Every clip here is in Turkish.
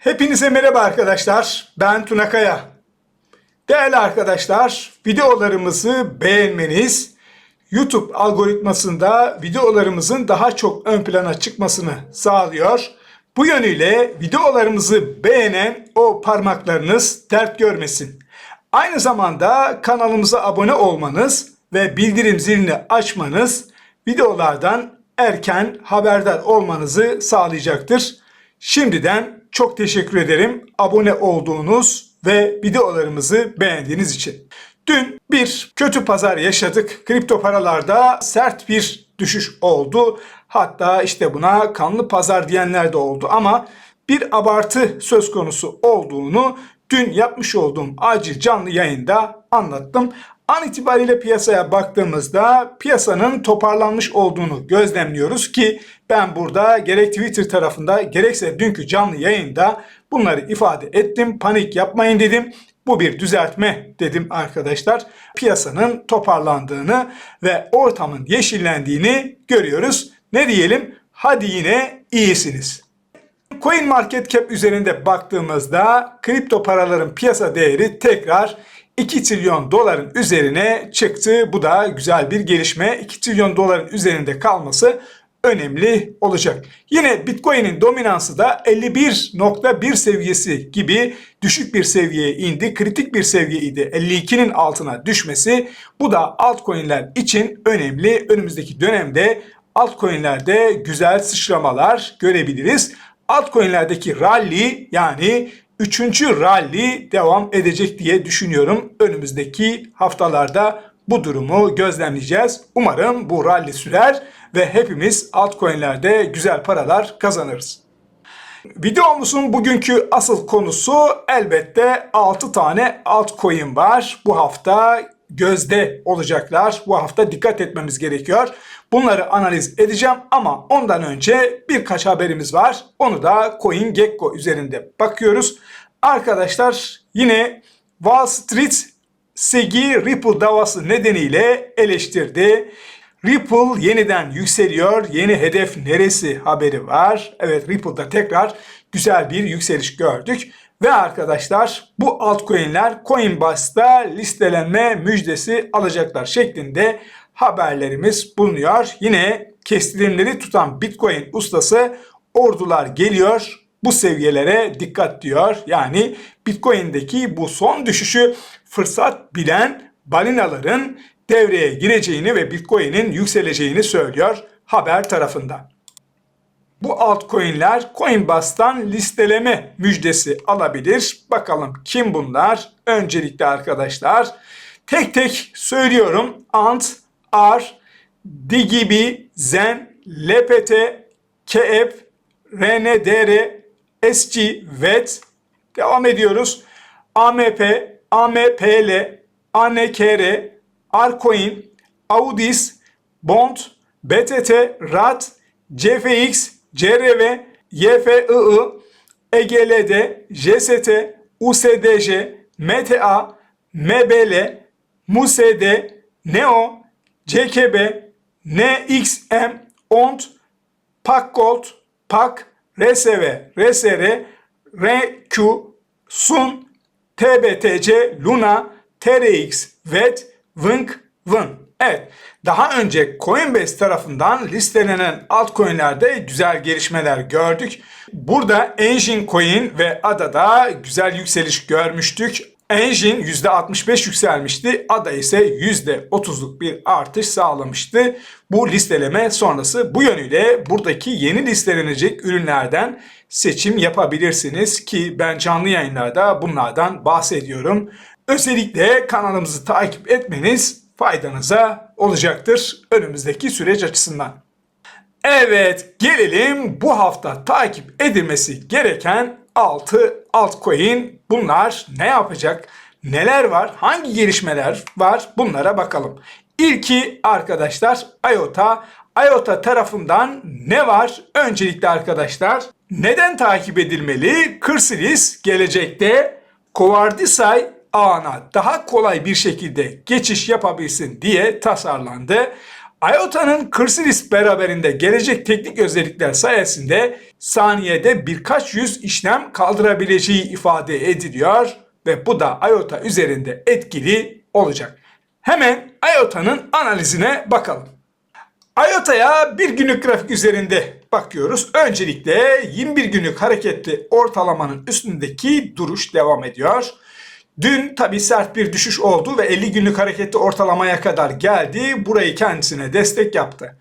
Hepinize merhaba arkadaşlar. Ben Tuna Kaya. Değerli arkadaşlar, videolarımızı beğenmeniz YouTube algoritmasında videolarımızın daha çok ön plana çıkmasını sağlıyor. Bu yönüyle videolarımızı beğenen o parmaklarınız dert görmesin. Aynı zamanda kanalımıza abone olmanız ve bildirim zilini açmanız videolardan erken haberdar olmanızı sağlayacaktır. Şimdiden çok teşekkür ederim abone olduğunuz ve videolarımızı beğendiğiniz için. Dün bir kötü pazar yaşadık. Kripto paralarda sert bir düşüş oldu. Hatta işte buna kanlı pazar diyenler de oldu ama bir abartı söz konusu olduğunu dün yapmış olduğum acil canlı yayında anlattım. An itibariyle piyasaya baktığımızda piyasanın toparlanmış olduğunu gözlemliyoruz ki ben burada gerek Twitter tarafında gerekse dünkü canlı yayında bunları ifade ettim. Panik yapmayın dedim. Bu bir düzeltme dedim arkadaşlar. Piyasanın toparlandığını ve ortamın yeşillendiğini görüyoruz. Ne diyelim? Hadi yine iyisiniz. Coin Market Cap üzerinde baktığımızda kripto paraların piyasa değeri tekrar 2 trilyon doların üzerine çıktı. Bu da güzel bir gelişme. 2 trilyon doların üzerinde kalması önemli olacak. Yine Bitcoin'in dominansı da 51.1 seviyesi gibi düşük bir seviyeye indi. Kritik bir seviyeydi. 52'nin altına düşmesi. Bu da altcoin'ler için önemli. Önümüzdeki dönemde altcoin'lerde güzel sıçramalar görebiliriz. Altcoin'lerdeki rally yani üçüncü rally devam edecek diye düşünüyorum. Önümüzdeki haftalarda bu durumu gözlemleyeceğiz. Umarım bu rally sürer ve hepimiz altcoin'lerde güzel paralar kazanırız. Videomuzun bugünkü asıl konusu elbette 6 tane altcoin var. Bu hafta gözde olacaklar. Bu hafta dikkat etmemiz gerekiyor. Bunları analiz edeceğim ama ondan önce birkaç haberimiz var. Onu da CoinGecko üzerinde bakıyoruz. Arkadaşlar yine Wall Street SEG'i Ripple davası nedeniyle eleştirdi. Ripple yeniden yükseliyor. Yeni hedef neresi haberi var. Evet Ripple'da tekrar güzel bir yükseliş gördük. Ve arkadaşlar bu altcoin'ler Coinbase'da listelenme müjdesi alacaklar şeklinde haberlerimiz bulunuyor. Yine kestirimleri tutan Bitcoin ustası ordular geliyor bu seviyelere dikkat diyor. Yani Bitcoin'deki bu son düşüşü fırsat bilen balinaların devreye gireceğini ve Bitcoin'in yükseleceğini söylüyor haber tarafından. Bu altcoin'ler Coinbase'dan listeleme müjdesi alabilir. Bakalım kim bunlar? Öncelikle arkadaşlar tek tek söylüyorum. Ant, Ar, Digibi, Zen, LPT, KF, RNDR, SG, VET. Devam ediyoruz. AMP, AMPL, ANKR, Arcoin, Audis, Bond, BTT, RAT, CFX, CRV, YFII, EGLD, JST, USDC, MTA, MBL, MUSD, NEO, CKB, NXM, ONT, PAKGOLD, PAK, RSV, RSR, RQ, SUN, TBTC, Luna, TRX, VET, Vink, Vın. Evet, daha önce Coinbase tarafından listelenen altcoin'lerde güzel gelişmeler gördük. Burada Engine Coin ve ADA'da güzel yükseliş görmüştük. Engine %65 yükselmişti. ADA ise %30'luk bir artış sağlamıştı. Bu listeleme sonrası bu yönüyle buradaki yeni listelenecek ürünlerden seçim yapabilirsiniz ki ben canlı yayınlarda bunlardan bahsediyorum. Özellikle kanalımızı takip etmeniz faydanıza olacaktır önümüzdeki süreç açısından. Evet gelelim bu hafta takip edilmesi gereken 6 altcoin. Bunlar ne yapacak? Neler var? Hangi gelişmeler var? Bunlara bakalım. İlki arkadaşlar IOTA. IOTA tarafından ne var? Öncelikle arkadaşlar neden takip edilmeli? Kırsilis gelecekte Kovardisay ağına daha kolay bir şekilde geçiş yapabilsin diye tasarlandı. IOTA'nın Kırsilis beraberinde gelecek teknik özellikler sayesinde saniyede birkaç yüz işlem kaldırabileceği ifade ediliyor ve bu da IOTA üzerinde etkili olacak. Hemen IOTA'nın analizine bakalım. IOTA'ya bir günlük grafik üzerinde bakıyoruz. Öncelikle 21 günlük hareketli ortalamanın üstündeki duruş devam ediyor. Dün tabi sert bir düşüş oldu ve 50 günlük hareketli ortalamaya kadar geldi. Burayı kendisine destek yaptı.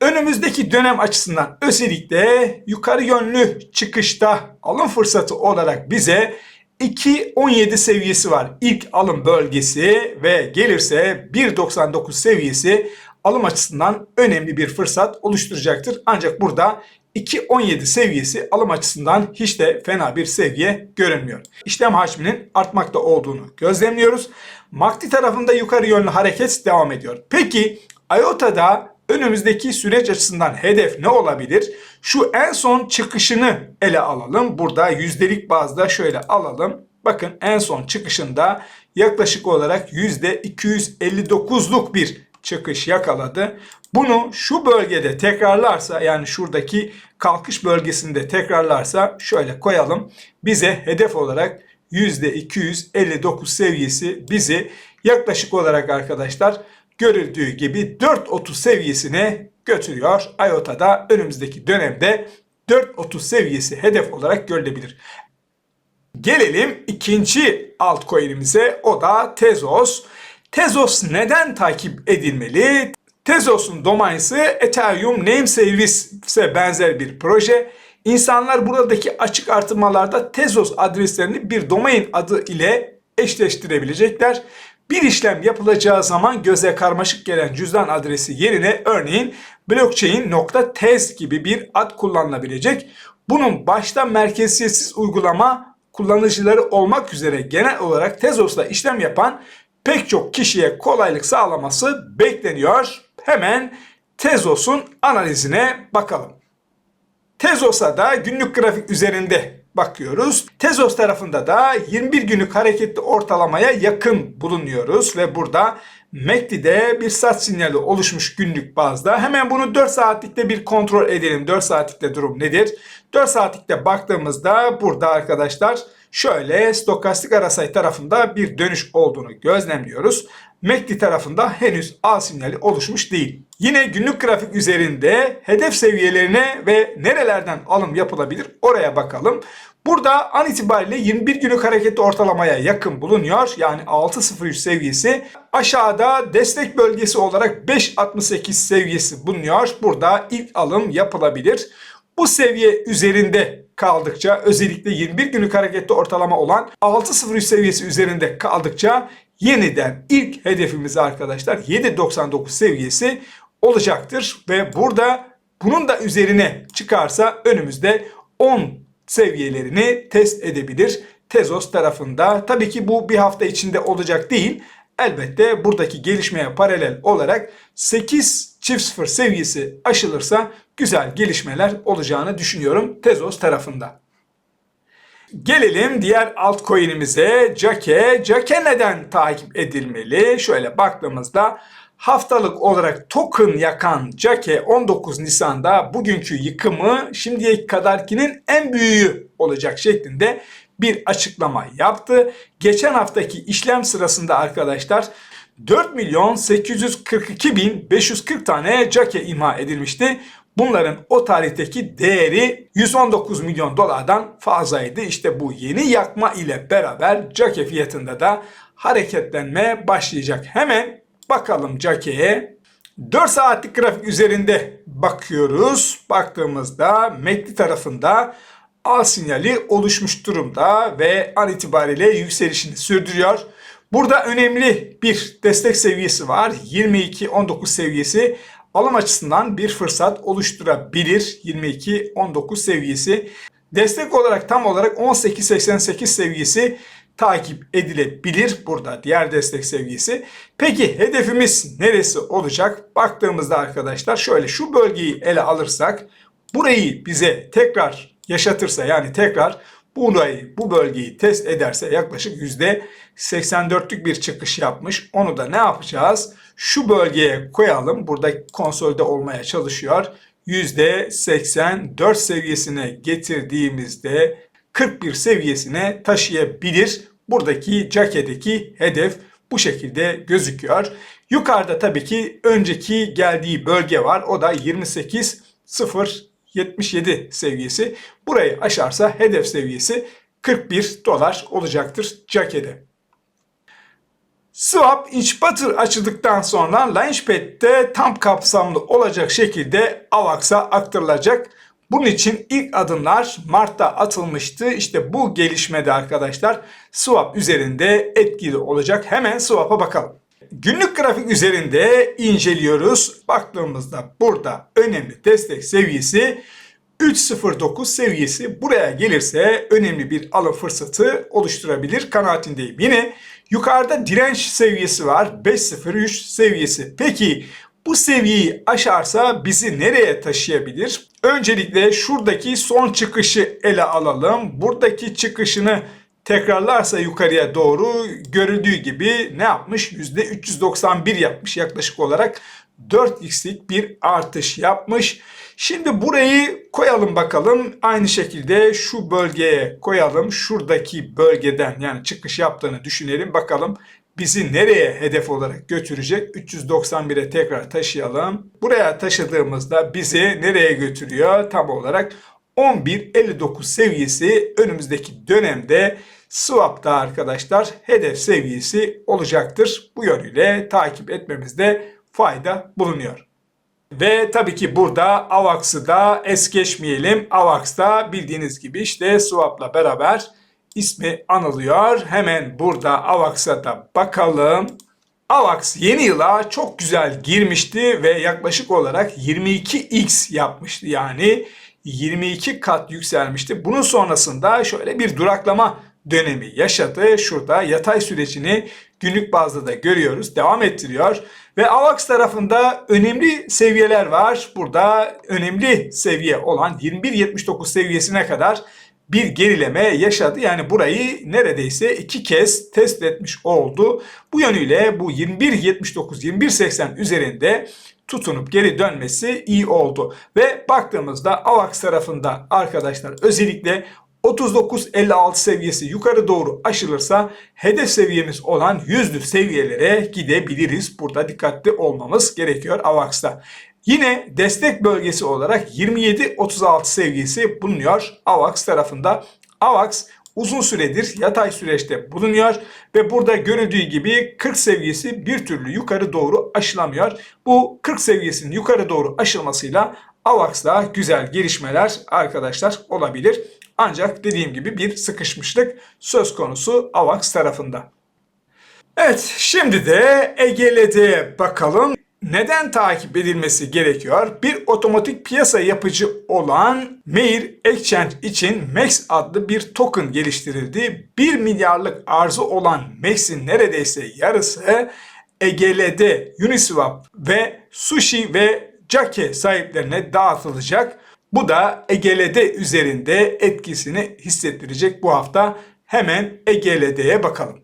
Önümüzdeki dönem açısından özellikle yukarı yönlü çıkışta alım fırsatı olarak bize 2.17 seviyesi var. İlk alım bölgesi ve gelirse 1.99 seviyesi alım açısından önemli bir fırsat oluşturacaktır. Ancak burada 2.17 seviyesi alım açısından hiç de fena bir seviye görünmüyor. İşlem hacminin artmakta olduğunu gözlemliyoruz. MACD tarafında yukarı yönlü hareket devam ediyor. Peki IOTA'da önümüzdeki süreç açısından hedef ne olabilir? Şu en son çıkışını ele alalım. Burada yüzdelik bazda şöyle alalım. Bakın en son çıkışında yaklaşık olarak %259'luk bir çıkış yakaladı. Bunu şu bölgede tekrarlarsa yani şuradaki kalkış bölgesinde tekrarlarsa şöyle koyalım. Bize hedef olarak %259 seviyesi bizi yaklaşık olarak arkadaşlar görüldüğü gibi 4.30 seviyesine götürüyor. IOTA'da önümüzdeki dönemde 4.30 seviyesi hedef olarak görülebilir. Gelelim ikinci altcoin'imize o da Tezos. Tezos neden takip edilmeli? Tezos'un domainsi Ethereum Name Service'e benzer bir proje. İnsanlar buradaki açık artırmalarda Tezos adreslerini bir domain adı ile eşleştirebilecekler. Bir işlem yapılacağı zaman göze karmaşık gelen cüzdan adresi yerine örneğin blockchain.tez gibi bir ad kullanılabilecek. Bunun başta merkeziyetsiz uygulama kullanıcıları olmak üzere genel olarak Tezos'la işlem yapan pek çok kişiye kolaylık sağlaması bekleniyor. Hemen Tezos'un analizine bakalım. Tezos'a da günlük grafik üzerinde bakıyoruz. Tezos tarafında da 21 günlük hareketli ortalamaya yakın bulunuyoruz ve burada MACD'de bir sat sinyali oluşmuş günlük bazda. Hemen bunu 4 saatlikte bir kontrol edelim. 4 saatlikte durum nedir? 4 saatlikte baktığımızda burada arkadaşlar şöyle stokastik arasay tarafında bir dönüş olduğunu gözlemliyoruz. MACD tarafında henüz al sinyali oluşmuş değil. Yine günlük grafik üzerinde hedef seviyelerine ve nerelerden alım yapılabilir oraya bakalım. Burada an itibariyle 21 günlük hareketli ortalamaya yakın bulunuyor. Yani 6.03 seviyesi. Aşağıda destek bölgesi olarak 5.68 seviyesi bulunuyor. Burada ilk alım yapılabilir. Bu seviye üzerinde kaldıkça özellikle 21 günlük hareketli ortalama olan 6.03 seviyesi üzerinde kaldıkça yeniden ilk hedefimiz arkadaşlar 7.99 seviyesi olacaktır ve burada bunun da üzerine çıkarsa önümüzde 10 seviyelerini test edebilir Tezos tarafında. Tabii ki bu bir hafta içinde olacak değil. Elbette buradaki gelişmeye paralel olarak 8 çift sıfır seviyesi aşılırsa güzel gelişmeler olacağını düşünüyorum Tezos tarafında. Gelelim diğer altcoin'imize Jake. Jake neden takip edilmeli? Şöyle baktığımızda haftalık olarak token yakan Jake 19 Nisan'da bugünkü yıkımı şimdiye kadarkinin en büyüğü olacak şeklinde bir açıklama yaptı. Geçen haftaki işlem sırasında arkadaşlar 4 milyon 842 bin 540 tane Jake imha edilmişti. Bunların o tarihteki değeri 119 milyon dolardan fazlaydı. İşte bu yeni yakma ile beraber Jake fiyatında da hareketlenme başlayacak. Hemen bakalım Jake'ye. 4 saatlik grafik üzerinde bakıyoruz. Baktığımızda MACD tarafında al sinyali oluşmuş durumda ve an itibariyle yükselişini sürdürüyor. Burada önemli bir destek seviyesi var. 22-19 seviyesi alım açısından bir fırsat oluşturabilir. 22-19 seviyesi. Destek olarak tam olarak 18-88 seviyesi takip edilebilir burada diğer destek seviyesi. Peki hedefimiz neresi olacak? Baktığımızda arkadaşlar şöyle şu bölgeyi ele alırsak burayı bize tekrar yaşatırsa yani tekrar burayı, bu bölgeyi test ederse yaklaşık %84'lük bir çıkış yapmış. Onu da ne yapacağız? Şu bölgeye koyalım. Burada konsolde olmaya çalışıyor. %84 seviyesine getirdiğimizde 41 seviyesine taşıyabilir. Buradaki cakedeki hedef bu şekilde gözüküyor. Yukarıda tabii ki önceki geldiği bölge var. O da 28.077 seviyesi. Burayı aşarsa hedef seviyesi 41 dolar olacaktır cakede. Swap inch batır açıldıktan sonra Launchpad'de tam kapsamlı olacak şekilde AVAX'a aktarılacak. Bunun için ilk adımlar Mart'ta atılmıştı. İşte bu gelişmede arkadaşlar swap üzerinde etkili olacak. Hemen swap'a bakalım. Günlük grafik üzerinde inceliyoruz. Baktığımızda burada önemli destek seviyesi 3.09 seviyesi buraya gelirse önemli bir alım fırsatı oluşturabilir kanaatindeyim. Yine yukarıda direnç seviyesi var 5.03 seviyesi. Peki bu seviyeyi aşarsa bizi nereye taşıyabilir? Öncelikle şuradaki son çıkışı ele alalım. Buradaki çıkışını tekrarlarsa yukarıya doğru görüldüğü gibi ne yapmış? %391 yapmış yaklaşık olarak 4x'lik bir artış yapmış. Şimdi burayı koyalım bakalım. Aynı şekilde şu bölgeye koyalım. Şuradaki bölgeden yani çıkış yaptığını düşünelim. Bakalım bizi nereye hedef olarak götürecek? 391'e tekrar taşıyalım. Buraya taşıdığımızda bizi nereye götürüyor? Tam olarak 11.59 seviyesi önümüzdeki dönemde swap'ta arkadaşlar hedef seviyesi olacaktır. Bu yönüyle takip etmemizde fayda bulunuyor. Ve tabii ki burada AVAX'ı da es geçmeyelim. AVAX'da bildiğiniz gibi işte swap'la beraber ismi anılıyor. Hemen burada AVAX'a da bakalım. AVAX yeni yıla çok güzel girmişti ve yaklaşık olarak 22x yapmıştı. Yani 22 kat yükselmişti. Bunun sonrasında şöyle bir duraklama dönemi yaşadı. Şurada yatay sürecini günlük bazda da görüyoruz. Devam ettiriyor. Ve AVAX tarafında önemli seviyeler var. Burada önemli seviye olan 21.79 seviyesine kadar bir gerileme yaşadı. Yani burayı neredeyse iki kez test etmiş oldu. Bu yönüyle bu 21.79-21.80 üzerinde tutunup geri dönmesi iyi oldu. Ve baktığımızda AVAX tarafında arkadaşlar özellikle 39.56 seviyesi yukarı doğru aşılırsa hedef seviyemiz olan yüzlü seviyelere gidebiliriz. Burada dikkatli olmamız gerekiyor AVAX'ta. Yine destek bölgesi olarak 27.36 seviyesi bulunuyor AVAX tarafında. AVAX uzun süredir yatay süreçte bulunuyor ve burada görüldüğü gibi 40 seviyesi bir türlü yukarı doğru aşılamıyor. Bu 40 seviyesinin yukarı doğru aşılmasıyla AVAX'da güzel gelişmeler arkadaşlar olabilir. Ancak dediğim gibi bir sıkışmışlık söz konusu AVAX tarafında. Evet şimdi de EGLD'ye bakalım. Neden takip edilmesi gerekiyor? Bir otomatik piyasa yapıcı olan Meir Exchange için MEX adlı bir token geliştirildi. 1 milyarlık arzı olan MEX'in neredeyse yarısı EGLD, Uniswap ve Sushi ve Jake sahiplerine dağıtılacak. Bu da EGLD üzerinde etkisini hissettirecek bu hafta. Hemen EGLD'ye bakalım.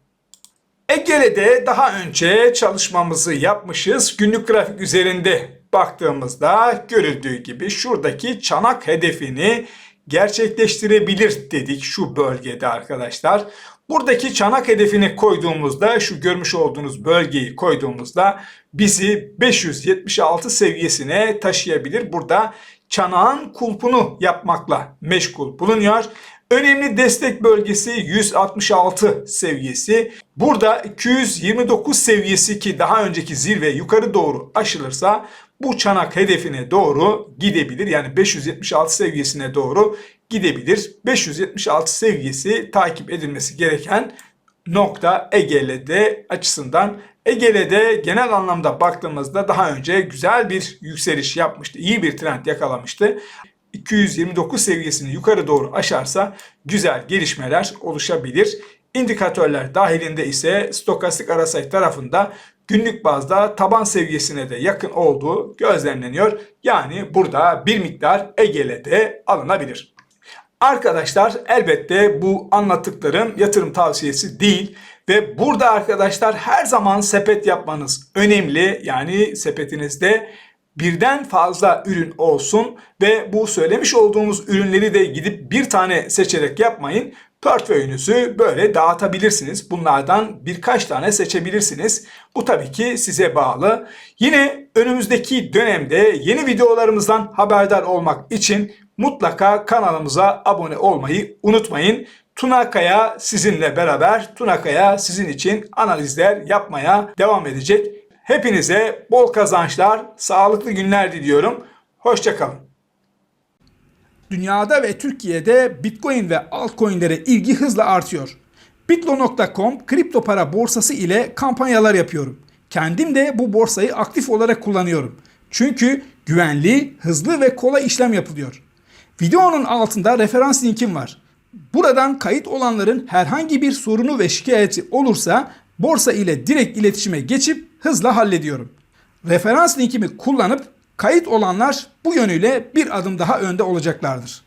EGL'de daha önce çalışmamızı yapmışız. Günlük grafik üzerinde baktığımızda görüldüğü gibi şuradaki çanak hedefini gerçekleştirebilir dedik şu bölgede arkadaşlar. Buradaki çanak hedefini koyduğumuzda şu görmüş olduğunuz bölgeyi koyduğumuzda bizi 576 seviyesine taşıyabilir. Burada çanağın kulpunu yapmakla meşgul bulunuyor. Önemli destek bölgesi 166 seviyesi. Burada 229 seviyesi ki daha önceki zirve yukarı doğru aşılırsa bu çanak hedefine doğru gidebilir. Yani 576 seviyesine doğru gidebilir. 576 seviyesi takip edilmesi gereken nokta EGLD açısından. EGL'de genel anlamda baktığımızda daha önce güzel bir yükseliş yapmıştı. İyi bir trend yakalamıştı. 229 seviyesini yukarı doğru aşarsa güzel gelişmeler oluşabilir. İndikatörler dahilinde ise stokastik arasay tarafında günlük bazda taban seviyesine de yakın olduğu gözlemleniyor. Yani burada bir miktar EGL'de alınabilir. Arkadaşlar elbette bu anlattıklarım yatırım tavsiyesi değil ve burada arkadaşlar her zaman sepet yapmanız önemli. Yani sepetinizde birden fazla ürün olsun ve bu söylemiş olduğumuz ürünleri de gidip bir tane seçerek yapmayın. Portföyünüzü böyle dağıtabilirsiniz. Bunlardan birkaç tane seçebilirsiniz. Bu tabii ki size bağlı. Yine önümüzdeki dönemde yeni videolarımızdan haberdar olmak için mutlaka kanalımıza abone olmayı unutmayın. Tunakaya sizinle beraber Tunakaya sizin için analizler yapmaya devam edecek. Hepinize bol kazançlar, sağlıklı günler diliyorum. Hoşçakalın. Dünyada ve Türkiye'de Bitcoin ve altcoin'lere ilgi hızla artıyor. Bitlo.com kripto para borsası ile kampanyalar yapıyorum. Kendim de bu borsayı aktif olarak kullanıyorum. Çünkü güvenli, hızlı ve kolay işlem yapılıyor. Videonun altında referans linkim var. Buradan kayıt olanların herhangi bir sorunu ve şikayeti olursa borsa ile direkt iletişime geçip hızla hallediyorum. Referans linkimi kullanıp kayıt olanlar bu yönüyle bir adım daha önde olacaklardır.